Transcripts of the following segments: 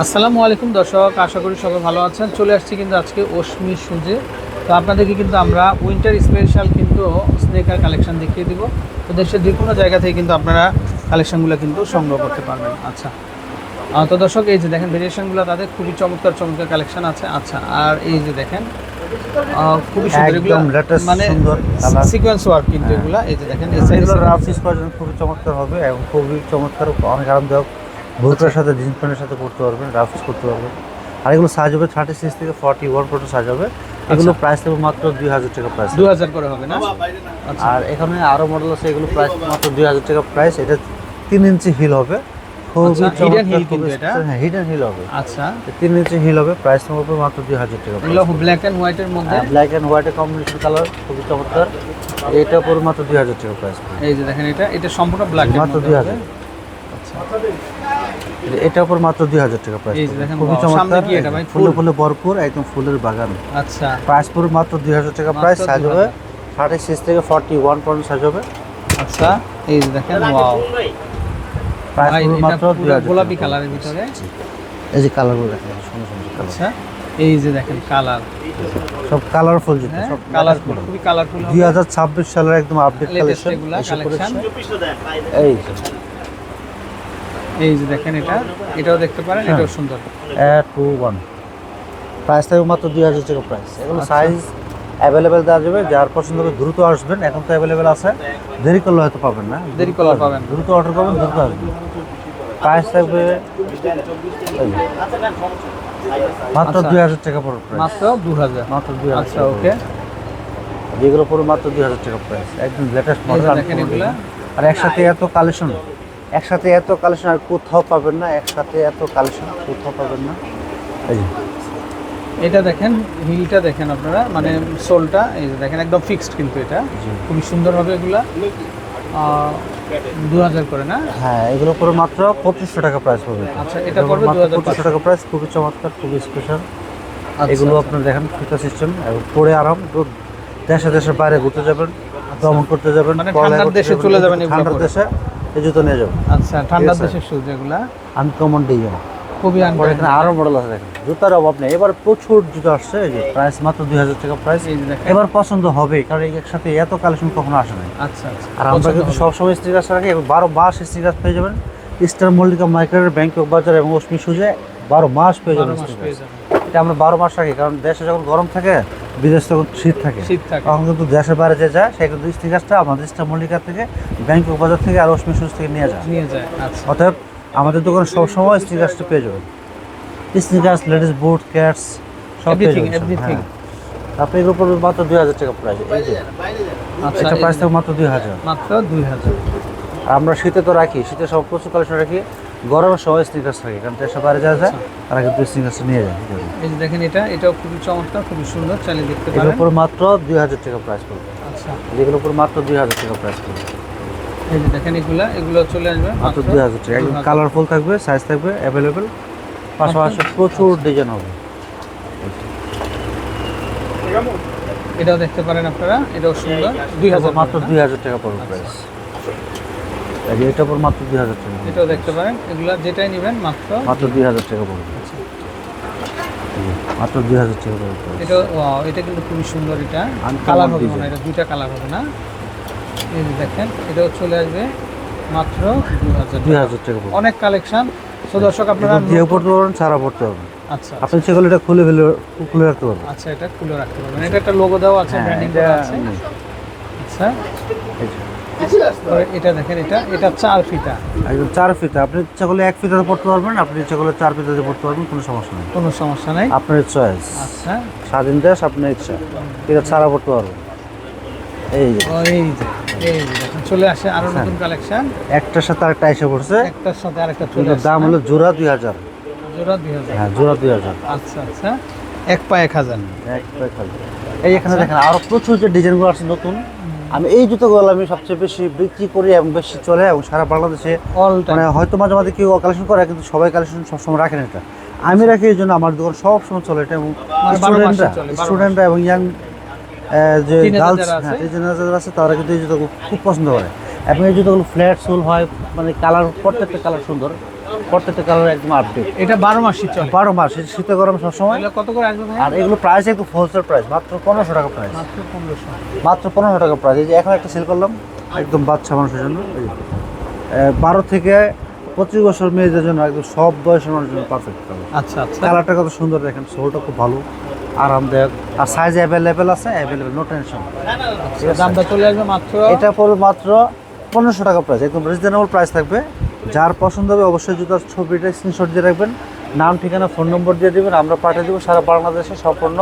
আসসালামু আলাইকুম দর্শক। আশা করি সবাই ভালো আছেন। চলে আসছি কিন্তু আজকে অশ্মি সুজে তো আপনাদেরকে কিন্তু আমরা উইন্টার স্পেশাল কিন্তু স্নেকার কালেকশন দেখিয়ে দিব। তো দেশের যে কোনো জায়গা থেকে কিন্তু আপনারা কালেকশনগুলো কিন্তু সংগ্রহ করতে পারবেন। আচ্ছা। তো দর্শক এই যে দেখেন ভেরিয়েশনগুলো তাদের খুবই চমৎকার চমৎকার কালেকশন আছে। আচ্ছা আর এই যে দেখেন খুবই সুন্দর এগুলো মানে সিকোয়েন্স ওয়ার্ক কিন্তু। এগুলা। এই যে দেখেন রাফ ইউজ করার জন্য খুবই চমৎকার হবে এবং খুবই চমৎকার অনেক আরামদায়ক। বুরকার সাথে জিন্স প্যান্টের সাথে করতে পারবেন রাফ ইউজ করতে পারবেন। আর এগুলো সাইজ হবে থার্টি সিক্স থেকে ফর্টি ওয়ান পর্যন্ত সাইজ হবে এগুলো প্রাইস দেবো মাত্র দুই হাজার টাকা প্রাইস দু হাজার করে হবে না? আচ্ছা। আর এখানে আরও মডেল আছে এগুলো প্রাইস মাত্র দুই হাজার টাকা প্রাইস এটা তিন ইঞ্চি হিল হবে। আচ্ছা, এটা? হ্যাঁ হিডেন হিল হবে। আচ্ছা। তিন ইঞ্চি হিল হবে প্রাইস হবে মাত্র দুই হাজার টাকা ব্ল্যাক অ্যান্ড হোয়াইটের মধ্যে? ব্ল্যাক অ্যান্ড হোয়াইটের কম্বিনেশন কালার খুবই চমৎকার। এটা মাত্র দুই হাজার টাকা প্রাইস এই যে দেখেন এটা এটা সম্পূর্ণ ব্ল্যাক মাত্র দুই হাজার। আচ্ছা। এটা উপর মাত্র দুই হাজার টাকা প্রাইস এই যে দেখেন, খুবই চমৎকার। কি এটা ভাই? ফুলে? ফুল? ভরপুর একদম ফুলের বাগান। আচ্ছা। প্রাইস পড়বে মাত্র দুই হাজার টাকা প্রাইস সাইজ হবে থার্টি সিক্স থেকে ফর্টি ওয়ান পর্যন্ত সাইজ হবে। আচ্ছা এই যে দেখেন ওয়াও প্রাইস এটা মাত্র দুই হাজার গোলাপি কালারের ভিতরে? এই যে কালারগুলো দেখেন সুন্দর সুন্দর কালার আচ্ছা এই যে দেখেন কালার সব কালারফুল জুতো হ্যাঁ সব কালারফুল খুবই কালারফুল দুই হাজার ছাব্বিশ সালের একদম আপডেট কালেকশন এই এই যে দেখেন এটা এটাও দেখতে পারেন হ্যাঁ। এটাও সুন্দর। Two one. প্রাইস থাকবে মাত্র দুই হাজার টাকা প্রাইস এগুলো আচ্ছা। সাইজ অ্যাভেলেবেল দেওয়া যাবে যার পছন্দ হবে দ্রুত আসবেন। এখন তো অ্যাভেলেবেল আছে। দেরি করলে হয়তো পাবেন না। দেরি করলে পাবেন দ্রুত অর্ডার করবেন দ্রুত আসবেন। প্রাইস থাকবে মাত্র আচ্ছা। দুই হাজার টাকা পড়বে মাত্র দু হাজার। মাত্র দুই হাজার আচ্ছা ওকে। যেগুলো পড়বে মাত্র দুই হাজার টাকা প্রাইস একদম লেটেস্ট মডেল আর একসাথে এত কালেকশন একসাথে এত কালেকশন আর কোথাও পাবেন না একসাথে এত কালেকশন কোথাও পাবেন না। এই এটা দেখেন হিলটা দেখেন আপনারা মানে সোলটা এই যে দেখেন একদম ফিক্সড কিন্তু এটা। খুবই সুন্দর হবে এগুলা দু হাজার করে না? হ্যাঁ এগুলো পরে মাত্র পঁচিশশো টাকা প্রাইস পড়বে। আচ্ছা, এটা পড়বে 2500 পঁচিশশো টাকা প্রাইস খুবই চমৎকার খুবই স্পেশাল আচ্ছা, এগুলো আচ্ছা। আপনার দেখেন ফিতা সিস্টেম এবং পরে আরাম তো দেশে দেশে বাইরে ঘুরতে যাবেন ভ্রমণ করতে যাবেন মানে ঠান্ডার দেশে চলে যাবেন ঠান্ডার দেশে। এই জুতো নিয়ে যাবেন আচ্ছা ঠান্ডার আছে। দেশের শুজ এগুলা? আনকমন ডিজাইন খুবই আনকমন আরও মডেল আছে দেখেন। জুতার অভাব নেই। এবার প্রচুর জুতো আসছে এই যে প্রাইস মাত্র দুই হাজার টাকা প্রাইস এবার পছন্দ হবে কারণ একসাথে এত কালেকশন কখনো আসে না আচ্ছা আচ্ছা। আর আমরা কিন্তু সবসময় স্টিকার রাখি বারো মাস স্টিকার পেয়ে যাবেন। স্টার মল্লিকা মাইক্রোর ব্যাংকক বাজার এবং অশ্মি সুজে বারো মাস। পেয়ে যাবেন। এটা আমরা বারো মাস রাখি কারণ দেশে যখন গরম থাকে বিদেশে তখন শীত থাকে। শীত থাকে। তখন কিন্তু দেশের বাইরে যে যায় সে কিন্তু স্ত্রী গাছটা আমাদের স্টার মল্লিকা থেকে ব্যাংকক বাজার থেকে আর অশ্মি সুজ থেকে নিয়ে যায়। নিয়ে যায় আচ্ছা। অতএব আমাদের দোকানে সবসময় স্ত্রী গাছটা পেয়ে যাবেন। গাছ লেডিস বুট ক্যাটস সব পেয়ে everything. হ্যাঁ। আপনি এগুলো পড়বে মাত্র দুই হাজার টাকা প্রাইস এই যে। আচ্ছা এটা প্রাইস যে থাকবে মাত্র দুই হাজার। মাত্র দুই হাজার। আমরা শীতে তো রাখি শীতে সব প্রচুর কালেকশন রাখি। গরমের সময় স্নিকার্স থাকে কারণ দেশের বাইরে যাওয়া যায় তারা কিন্তু স্নিকার্স নিয়ে যায়। এই যে দেখেন এটা এটাও খুবই চমৎকার খুবই সুন্দর চালিয়ে দেখতে এগুলোর পারেন। উপর মাত্র দুই হাজার টাকা প্রাইস পড়বে। আচ্ছা। যেগুলোর উপর মাত্র দুই হাজার টাকা প্রাইস পড়বে। এই যে দেখেন এগুলা এগুলো চলে আসবে মাত্র দুই হাজার টাকা। একদম কালারফুল থাকবে সাইজ থাকবে অ্যাভেলেবেল পাশাপাশি প্রচুর ডিজাইন হবে। এটাও দেখতে পারেন আপনারা এটাও সুন্দর। দুই হাজার মাত্র দুই হাজার টাকা পড়বে প্রাইস এটার উপর মাত্র দুই হাজার টাকা এটাও দেখতে পারেন। এগুলা যেটাই নেবেন মাত্র? মাত্র দুই হাজার টাকা পড়বে। জি, মাত্র দুই হাজার টাকা পড়বে। এটা এটা কিন্তু খুবই সুন্দর এটা। কালার হবে. না এটা দুইটা কালার হবে না? এই দেখেন এটাও চলে আসবে মাত্র দুই হাজার টাকা। পড়বে। অনেক কালেকশন তো দর্শক আপনারা দিয়ে পড়তে পারবেন ছাড়া পড়তে পারবেন আচ্ছা আপনি সেগুলো এটা খুলে ফেলে খুলে রাখতে পারবেন। আচ্ছা এটা খুলে রাখতে পারবেন। এটা একটা লোগো দেওয়া আছে ব্র্যান্ডিং এটা আছে। আচ্ছা। পরে এটা দেখেন এটা এটা চার ফিতা। একদম চার ফিতা। আপনি ইচ্ছা করলে এক ফিতাতে পড়তে পারবেন আপনি ইচ্ছা করলে চার ফিতাতে পড়তে পারবেন কোনো সমস্যা নেই। কোনো সমস্যা নাই। আপনার চয়েস আচ্ছা। স্বাধীন দেশ আপনার ইচ্ছা। এটা ছাড়া পড়তে পারবেন। এই যে। এই যে চলে আসে আরও হ্যাঁ। নতুন কালেকশন। একটার সাথে আরেকটা এসে পড়ছে। একটার সাথে আরেকটা চলে দাম হলো জোড়া দুই হাজার। জোড়া দুই হাজার। হ্যাঁ জোড়া দুই হাজার। আচ্ছা আচ্ছা। এক পা এক হাজার। এক খালি। এই এখানে দেখেন আরও প্রচুর যে ডিজাইনগুলো আছে নতুন আমি এই জুতোগুলো আমি সবচেয়ে বেশি বিক্রি করি এবং বেশি চলে এবং সারা বাংলাদেশে মানে হয়তো মাঝে মাঝে কেউ কালেকশন করে কিন্তু সবাই কালেকশন সবসময় রাখেন এটা। আমি রাখি এই জন্য আমার দোকান সবসময় চলে এটা এবং মানে স্টুডেন্টরা স্টুডেন্টরা এবং ইয়াং যে গার্লস। হ্যাঁ teenager যারা আছে তারা কিন্তু এই জুতোগুলো খুব পছন্দ করে। এবং এই জুতোগুলো ফ্ল্যাট সোল হয় মানে কালার প্রত্যেকটা কালার সুন্দর। প্রত্যেকটা কালার একদম আপডেট এটা বারো মাসই চলে। বারো মাস শীতে গরম সবসময়। কত করে আসবে আর এগুলো প্রাইস একটু হোলসেল প্রাইস মাত্র পনেরোশো টাকা প্রাইস মাত্র পনেরোশো। মাত্র পনেরোশো টাকা প্রাইস এই যে এখন একটা সেল করলাম একদম বাচ্চা মানুষের জন্য। বারো থেকে পঁচিশ বছর মেয়েদের জন্য একদম সব বয়সের মানুষের জন্য পারফেক্ট কালার আচ্ছা আচ্ছা। কালারটা কত সুন্দর দেখেন সোলটা খুব ভালো আরামদায়ক। আর সাইজ অ্যাভেলেবেল আছে? অ্যাভেলেবেল নো টেনশন দামটা চলে আসবে মাত্র এটা পড়বে মাত্র পনেরোশো টাকা প্রাইস একদম রিজনেবল প্রাইস থাকবে। যার পছন্দ হবে অবশ্যই জুতার ছবিটা স্ক্রিনশট দিয়ে রাখবেন। নাম ঠিকানা ফোন নম্বর দিয়ে দেবেন আমরা পাঠিয়ে দেবো সারা বাংলাদেশে সম্পূর্ণ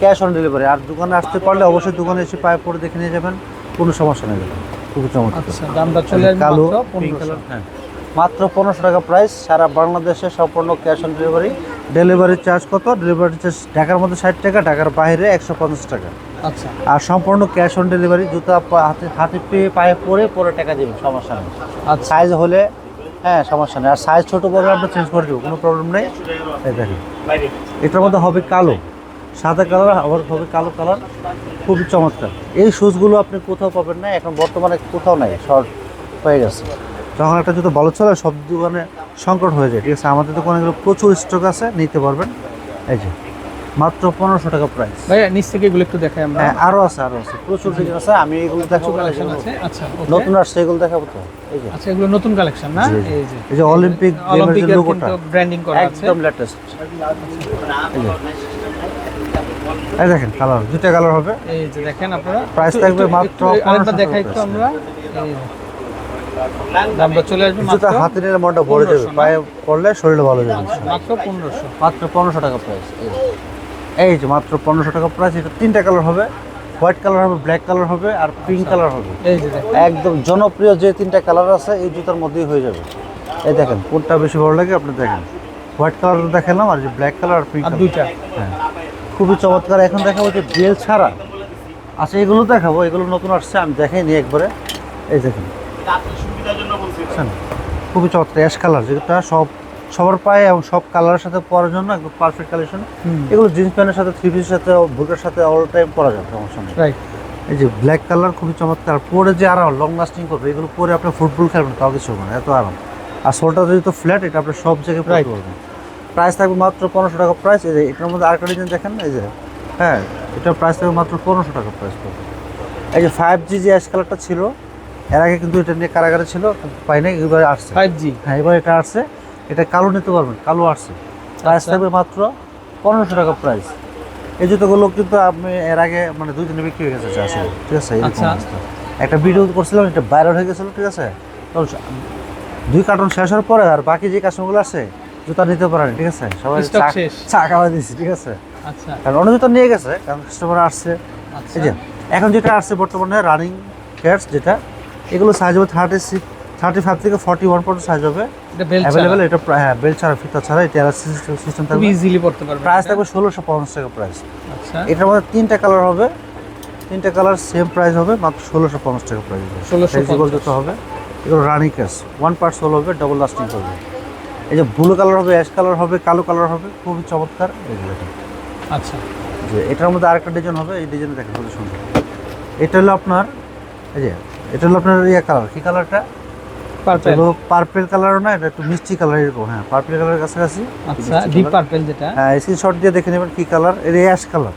ক্যাশ অন ডেলিভারি আর দোকানে আসতে পারলে অবশ্যই দোকানে এসে পায়ে পরে দেখে নিয়ে যাবেন কোনো সমস্যা নেই। খুবই চমৎকার। আচ্ছা দামটা চলে কালো মাত্র পনেরোশো। হ্যাঁ। মাত্র পনেরোশো টাকা প্রাইস সারা বাংলাদেশে সম্পূর্ণ cash on delivery delivery charge কত? ডেলিভারি চার্জ ঢাকার মধ্যে ষাট টাকা ঢাকার বাইরে একশো পঞ্চাশ টাকা। আচ্ছা। আর সম্পূর্ণ ক্যাশ অন ডেলিভারি জুতা হাতে হাতে পেয়ে পায়ে পরে পরে টাকা দেবেন সমস্যা নেই। আচ্ছা। সাইজ হলে হ্যাঁ সমস্যা নেই। আর সাইজ ছোটো বড় আমরা চেঞ্জ করে দেবো, কোনো প্রবলেম নেই। এই এটার মধ্যে হবে কালো। সাদা কালার, আবার হবে কালো কালার। খুবই চমৎকার। এই শুজগুলো আপনি কোথাও পাবেন না, এখন বর্তমানে কোথাও নাই শর্ট হয়ে গেছে। যখন একটা জুতো ভালো চলে, সব দোকানে সংকট হয়ে যায়। ঠিক আছে, আমাদের দোকানে প্রচুর স্টক আছে, নিতে পারবেন। এই যে মাত্র পনেরোশো টাকা প্রাইস ভাইয়া নিচ থেকে এগুলো একটু দেখাই আমরা। হ্যাঁ আরও আছে আরও আছে। প্রচুর ডিজাইন আছে আমি এগুলো দেখাবো কালেকশন আছে? আচ্ছা নতুন আসছে এগুলো দেখাবো তো। এই যে। আচ্ছা এগুলো নতুন কালেকশন না। এই যে। এই যে অলিম্পিক গেমের যে লোগোটা ব্র্যান্ডিং করা আছে। একদম লেটেস্ট এই দেখেন কালার দুটা কালার হবে। এই যে দেখেন আপনারা। একটু- থাকবে একটু- মাত্র একটু 1500 দেখাই তো আমরা। এই। দামটা চলে আসবে মাত্র হাতে নিলে মনটা ভরে যাবে। পায়ে পড়লে ভালো যাবে। মাত্র পনেরোশো। মাত্র পনেরোশো টাকা প্রাইস এই যে মাত্র পনেরোশো টাকা প্রাইস এটা তিনটা কালার হবে। হোয়াইট কালার হবে ব্ল্যাক কালার হবে আর পিঙ্ক কালার হবে। এই একদম জনপ্রিয় যে তিনটা কালার আছে এই জুতার মধ্যেই হয়ে যাবে। এই দেখেন কোনটা বেশি ভালো লাগে আপনি দেখেন। হোয়াইট কালার দেখালাম আর যে ব্ল্যাক কালার আর পিঙ্ক দুইটা। হ্যাঁ। খুবই চমৎকার। এখন দেখাবো যে বেল ছাড়া। আচ্ছা এগুলো দেখাবো এগুলো নতুন আসছে আমি দেখাই নি একবারে। এই দেখেন। খুবই চমৎকার অ্যাশ কালার যেটা সব সবার পায়ে এবং সব কালারের সাথে পরার জন্য একদম পারফেক্ট কালেকশন এগুলো জিন্স প্যান্টের সাথে থ্রি পিসের সাথে বুটের সাথে অল টাইম পরা যাবে সমস্যা নেই। রাইট এই যে ব্ল্যাক কালার খুবই চমৎকার। পরে যে আরাম লং লাস্টিং করবে এগুলো পরে আপনি ফুটবল খেলবেন তাও কিছু হবে না এত আরাম। আর সোলটা যদি তো ফ্ল্যাট এটা আপনি সব জায়গায় পারবেন। প্রাইস থাকবে মাত্র পনেরোশো টাকা প্রাইস এই যে এটার মধ্যে আরেকটা ডিজাইন দেখেন এই যে হ্যাঁ এটার প্রাইস থাকবে মাত্র পনেরোশো টাকা প্রাইস পড়বে। এই যে ফাইভ জি যে অ্যাশ কালারটা ছিল এর আগে কিন্তু এটা নিয়ে কারাগারে ছিল পাই নাই এবার আসছে। ফাইভ জি হ্যাঁ এবার এটা আসছে। এটা কালো নিতে পারবেন কালো আসছে। প্রাইস আচ্ছা। থাকবে মাত্র পনেরোশো টাকা প্রাইস এই জুতোগুলো কিন্তু আমি এর আগে মানে দুই দিনে বিক্রি হয়ে গেছে আসলে ঠিক আছে? আচ্ছা। একটা ভিডিও করছিলাম এটা ভাইরাল হয়ে গেছিল ঠিক আছে? দুই কার্টন শেষ হওয়ার পরে আর বাকি যে কাস্টমারগুলো আছে জুতা নিতে পারেনি ঠিক আছে? সবাই চা- খাওয়া দিয়েছি ঠিক আছে? আচ্ছা। কারণ অন্য জুতা নিয়ে গেছে কারণ কাস্টমার আসছে। এই যে এখন যেটা আসছে বর্তমানে রানিং হেয়ার্স যেটা এগুলো সাইজ হবে থার্টি সিক্স থার্টি ফাইভ থেকে ফর্টি ওয়ান পর্যন্ত সাইজ হবে। অ্যাভেলেবেল এটা প্রায়- হ্যাঁ বেল ছাড়া ফিতা ছাড়া এটা সিস্টেম খুব থাকবে। ইজিলি পড়তে পারবেন প্রাইস। থাকবে ষোলোশো পঞ্চাশ টাকা প্রাইস আচ্ছা। এটার মধ্যে তিনটা কালার হবে। তিনটা কালার সেম প্রাইস হবে মাত্র ষোলোশো পঞ্চাশ টাকা প্রাইস 1650 যত হবে এগুলো running cash one part sole হবে ডবল লাস্টিং করবে। এই যে ব্লু কালার হবে অ্যাশ কালার হবে কালো কালার হবে খুবই চমৎকার। দেখেন। আচ্ছা। যে এটার মধ্যে আরেকটা ডিজাইন হবে এই ডিজাইন দেখেন খুবই সুন্দর। এটা হলো আপনার এই যে এটা হলো আপনার ইয়ে কালার কি কালারটা পার্পল কালারও না এটা একটু মিষ্টি কালার এরকম হ্যাঁ পার্পেল কালারের কাছাকাছি। আচ্ছা ডিপ পার্পল যেটা? হ্যাঁ স্ক্রিনশট দিয়ে দেখে নেবেন কি কালার এটা অ্যাশ কালার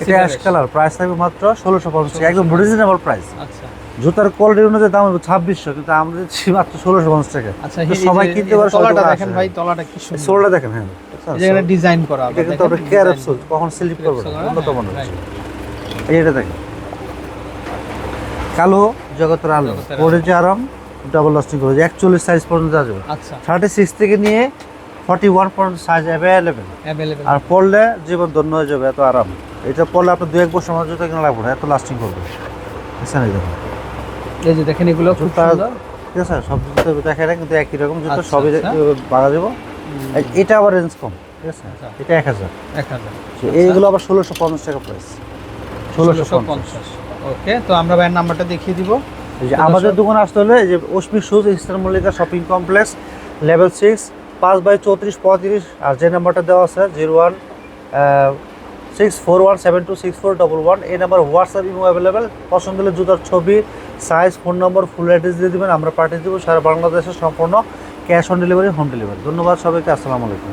এটা অ্যাশ কালার প্রাইস থাকবে মাত্র ষোলোশো পঞ্চাশ টাকা একদম রিজনেবল প্রাইস আচ্ছা। জুতার কোয়ালিটি অনুযায়ী দাম হবে ছাব্বিশশো কিন্তু আমরা দিচ্ছি মাত্র ষোলোশো পঞ্চাশ টাকা। আচ্ছা সবাই কিনতে পারে তলাটা দেখেন ভাই তলাটা কি সুন্দর। সোলটা দেখেন হ্যাঁ। এই ডিজাইন করা এটা কিন্তু আপনার কেয়ার অ্যাপসুল কখন স্লিপ করবে না, উন্নত এই এটা দেখেন। কালো জগতের আলো যে আরাম। ডাবল লাস্টিং করে একচল্লিশ সাইজ পর্যন্ত আসবে আচ্ছা। থার্টি সিক্স থেকে নিয়ে ফর্টি ওয়ান পর্যন্ত সাইজ অ্যাভেলেবেল আর পড়লে জীবন ধন্য হয়ে যাবে এত আরাম। এটা পড়লে আপনার দু এক বছর মধ্যে জুতো কিনা লাগবে না এত লাস্টিং করবে। এই দেখুন। এই যে দেখেন এগুলো খুব সুন্দর। ঠিক আছে সব জুতো দেখে না কিন্তু একই রকম জুতো আচ্ছা, সবই আচ্ছা। বাড়া যাব। এই- এটা আবার রেঞ্জ কম ঠিক আছে? আচ্ছা। এটা এক হাজার। এক হাজার। এইগুলো আবার ষোলোশো পঞ্চাশ টাকা প্রাইস ষোলোশো পঞ্চাশ। ওকে তো আমরা ভাইয়ের নাম্বারটা দেখিয়ে দিব। যে আমাদের দোকানে আসতে হলে যে Ashmi shoes eastern Mallika shopping complex level six পাঁচ বাই চৌত্রিশ পঁয়ত্রিশ আর যে নাম্বারটা দেওয়া আছে zero one six four one seven two six four double one এই নাম্বার হোয়াটসঅ্যাপ ইমো অ্যাভেলেবেল। পছন্দ হলে জুতার ছবি size phone number full address দিয়ে দেবেন আমরা পাঠিয়ে দেবো সারা বাংলাদেশের সম্পূর্ণ cash on delivery home delivery. ধন্যবাদ সবাইকে আসসালামু আলাইকুম।